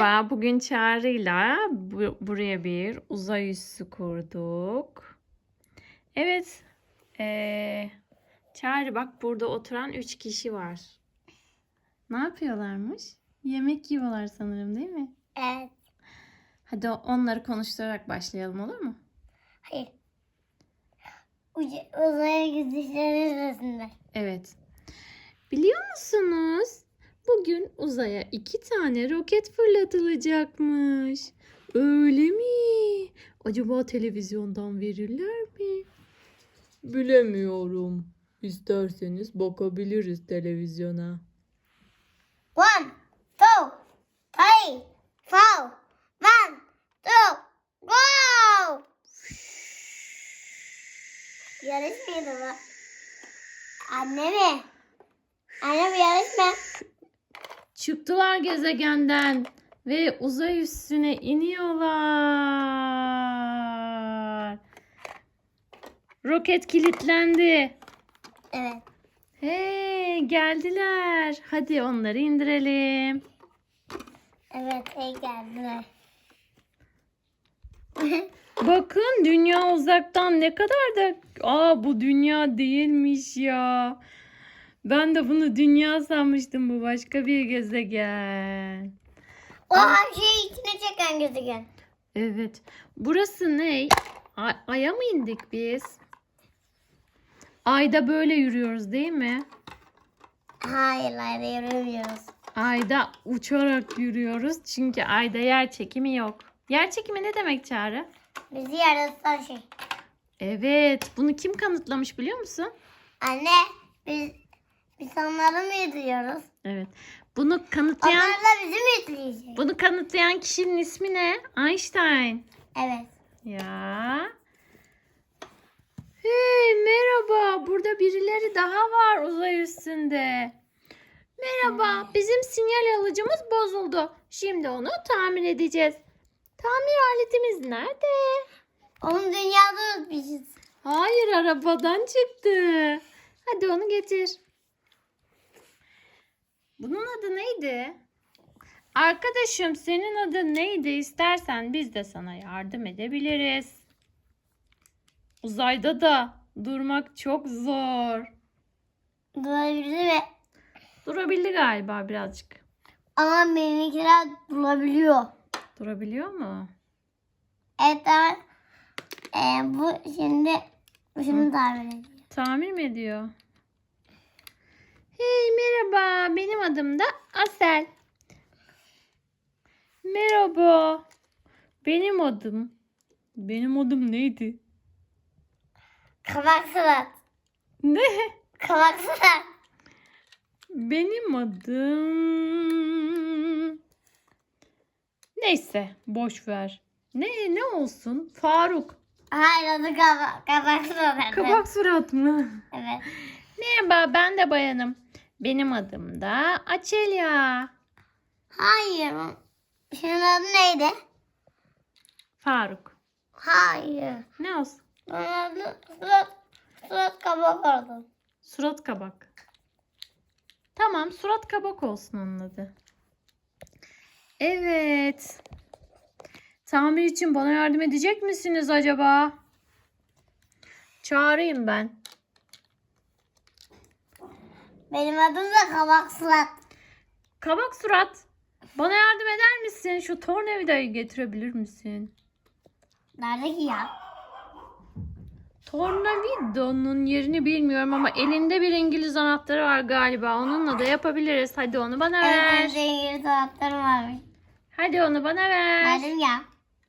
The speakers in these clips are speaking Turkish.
Merhaba, bugün Çağrı'yla bu- buraya bir uzay üssü kurduk. Evet, eee Çağrı bak burada oturan üç kişi var. Ne yapıyorlarmış? Yemek yiyorlar sanırım değil mi? Evet. Hadi onları konuşturarak başlayalım olur mu? Hayır. Uzaya gidişleri sırasında. Evet. Biliyor musunuz? Bugün uzaya iki tane roket fırlatılacakmış. Öyle mi? Acaba televizyondan verirler mi? Bilemiyorum. İsterseniz bakabiliriz televizyona. One, two, three, four, one, two, go! Yarış mıydı bu? Anne mi? Anne bir yarış mı? Çıktılar gezegenden ve uzay üstüne iniyorlar. Roket kilitlendi. Evet. Hey geldiler. Hadi onları indirelim. Evet, iyi geldiler. Bakın dünya uzaktan ne kadar da... Aa bu dünya değilmiş ya. Ben de bunu dünya sanmıştım. Bu başka bir gezegen. o şeyi içine çeken gezegen. Evet. Burası ne? Ay- Ay'a mı indik biz? Ayda böyle yürüyoruz değil mi? Hayır, hayır, yürümüyoruz. Ayda uçarak yürüyoruz. Çünkü ayda yer çekimi yok. Yer çekimi ne demek Çağrı? Bizi yaratan şey. Evet. Bunu kim kanıtlamış biliyor musun? Anne, biz biz onları mı yediriyoruz? Evet. Bunu kanıtlayan Onlar da bizi mi yedirecek? bunu kanıtlayan kişinin ismi ne? Einstein. Evet. Ya. Hey merhaba. Burada birileri daha var uzay üstünde. Merhaba. Bizim sinyal alıcımız bozuldu. Şimdi onu tamir edeceğiz. Tamir aletimiz nerede? Onun dünyada biziz. Hayır arabadan çıktı. Hadi onu getir. Bunun adı neydi? Arkadaşım senin adın neydi? İstersen biz de sana yardım edebiliriz. Uzayda da durmak çok zor. Durabilir mi? Durabildi galiba birazcık. Ama benimkiler durabiliyor. Durabiliyor mu? Evet ama e, bu şimdi bu şimdi tahmin ediyor. Tamir mi ediyor? Hey merhaba benim adım da Asel. Merhaba. Benim adım. Benim adım neydi? Kabak surat. Ne? Kabak surat. Benim adım. Neyse boş ver. Ne ne olsun? Faruk. Hayır adı kabak, kabak surat. Kabak surat mı? Evet. Merhaba ben de bayanım. Benim adım da Açelya. Hayır. Şunun adı neydi? Faruk. Hayır. Ne olsun? Onun adı surat, surat kabak oldu. Surat kabak. Tamam surat kabak olsun onun adı. Evet. Tamir için bana yardım edecek misiniz acaba? Çağırayım ben. Benim adım da kabak surat. Kabak surat. Bana yardım eder misin? Şu tornavidayı getirebilir misin? Nerede ki ya? Tornavidanın yerini bilmiyorum ama elinde bir İngiliz anahtarı var galiba. Onunla da yapabiliriz. Hadi onu bana ver. Evet, zengin taraftarım varmış. Hadi onu bana ver. Verdim ya.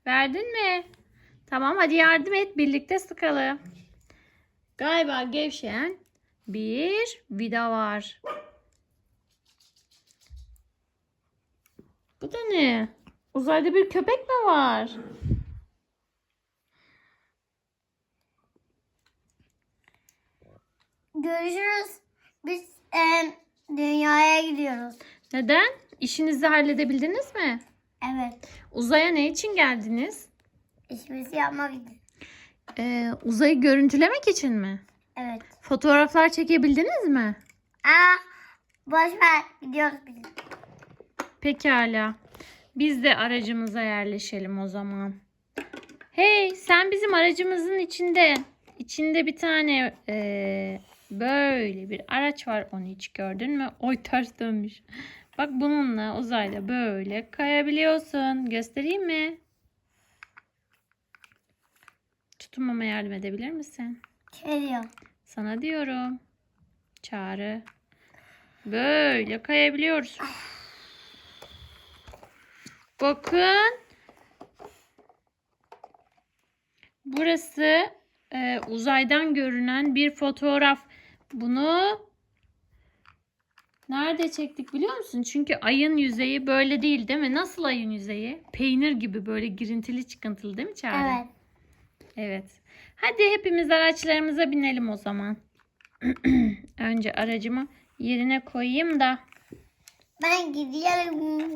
Verdin mi? Tamam hadi yardım et birlikte sıkalım. Galiba gevşeyen bir vida var. Bu da ne? Uzayda bir köpek mi var? Görüşürüz. Biz e, dünyaya gidiyoruz. Neden? İşinizi halledebildiniz mi? Evet. Uzaya ne için geldiniz? İşimizi yapmak için. Ee, uzayı görüntülemek için mi? Evet. Fotoğraflar çekebildiniz mi? Aa, boş ver. Gidiyoruz biz. Pekala. Biz de aracımıza yerleşelim o zaman. Hey sen bizim aracımızın içinde. içinde bir tane eee, böyle bir araç var. Onu hiç gördün mü? Oy ters dönmüş. Bak bununla uzayda böyle kayabiliyorsun. Göstereyim mi? Tutunmama yardım edebilir misin? Geliyor. Sana diyorum. Çağrı. Böyle kayabiliyoruz. Bakın. Burası e, uzaydan görünen bir fotoğraf. Bunu nerede çektik biliyor musun? Çünkü ayın yüzeyi böyle değil değil mi? Nasıl ayın yüzeyi? Peynir gibi böyle girintili çıkıntılı değil mi Çağrı? Evet. Evet. Hadi hepimiz araçlarımıza binelim o zaman. Önce aracımı yerine koyayım da Ben gidiyorum.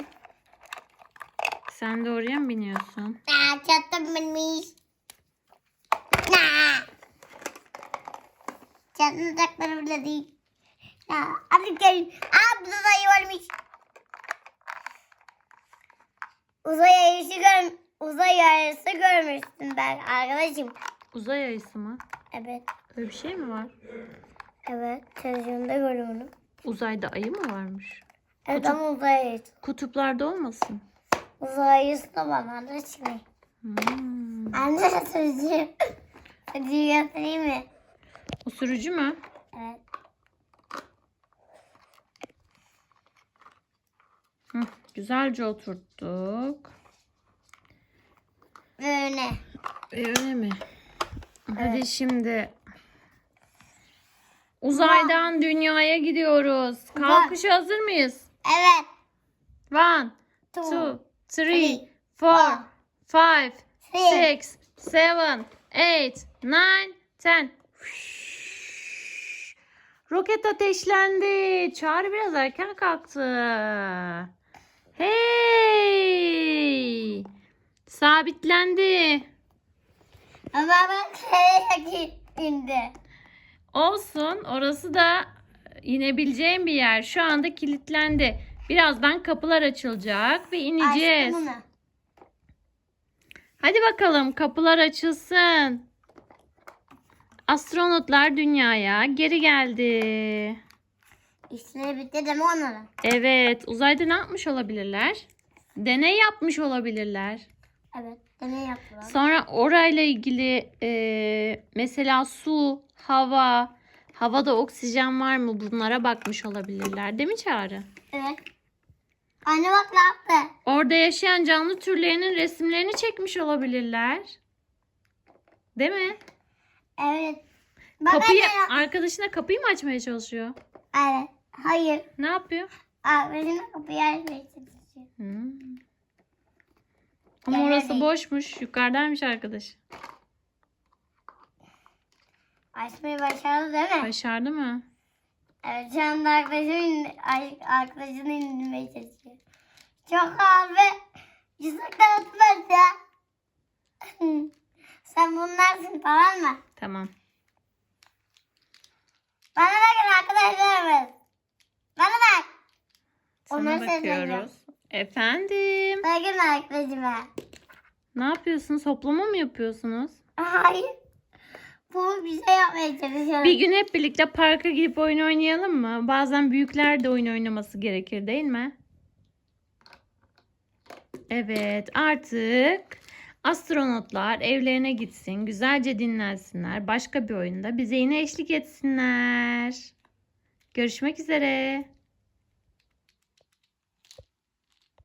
sen de oraya mı biniyorsun? Aa, çatım binmiş. Çatım takları bile değil. Aa, hadi gelin. Aa burada dayı varmış. Uzay ayısı gör uzay ayısı görmüştüm ben arkadaşım. Uzay ayısı mı? Evet. Öyle bir şey mi var? Evet. Televizyonda gördüm onu. Uzayda ayı mı varmış? Evet ama uzay ayısı. Kutuplarda olmasın. Uzay ayısı da da şimdi. Hmm. Anne sözcüğüm. Sözcüğü göstereyim mi? Sürücü mü? Evet. Hı, güzelce oturttuk. Böyle. Öyle mi? Hadi şimdi uzaydan dünyaya gidiyoruz. Kalkışa hazır mıyız? Evet. One, Two, two, three, three, four, five, six, seven, eight, nine, ten. Roket ateşlendi. Çağrı biraz erken kalktı. Hey! Sabitlendi. Ama ben kayaya indi. Olsun. Orası da inebileceğim bir yer. Şu anda kilitlendi. Birazdan kapılar açılacak ve ineceğiz. Hadi bakalım kapılar açılsın. Astronotlar dünyaya geri geldi. İşleri bitti deme onlara. Evet, uzayda ne yapmış olabilirler? Deney yapmış olabilirler. Evet. Deney yaptılar. Sonra orayla ilgili e, mesela su, hava, havada oksijen var mı bunlara bakmış olabilirler. Değil mi Çağrı? Evet. Anne bak ne yaptı? Orada yaşayan canlı türlerinin resimlerini çekmiş olabilirler. Değil mi? Evet. Bak Kapıyı anne. arkadaşına kapıyı mı açmaya çalışıyor? Evet. Hayır. Ne yapıyor? Arkadaşım kapıyı açmaya çalışıyor. Ama Evet. orası boşmuş. Yukarıdaymış arkadaş. Açmayı başardı değil mi? Başardı mı? Evet şu anda arkadaşım ay- arkadaşını indirmeye çalışıyor. Çok ağır ve yüzük dağıtmaz ya. Sen bunlarsın tamam mı? Tamam. Bana bakın arkadaşlarımız. Bana bak. Sana Onları bakıyoruz. Efendim. Bakın arkadaşıma. Ne yapıyorsunuz? Hoplama mı yapıyorsunuz? Hayır. Bu bir şey yapmaya çalışıyorum. Bir gün hep birlikte parka gidip oyun oynayalım mı? Bazen büyükler de oyun oynaması gerekir değil mi? Evet artık astronotlar evlerine gitsin, güzelce dinlensinler. Başka bir oyunda bize yine eşlik etsinler. Görüşmek üzere.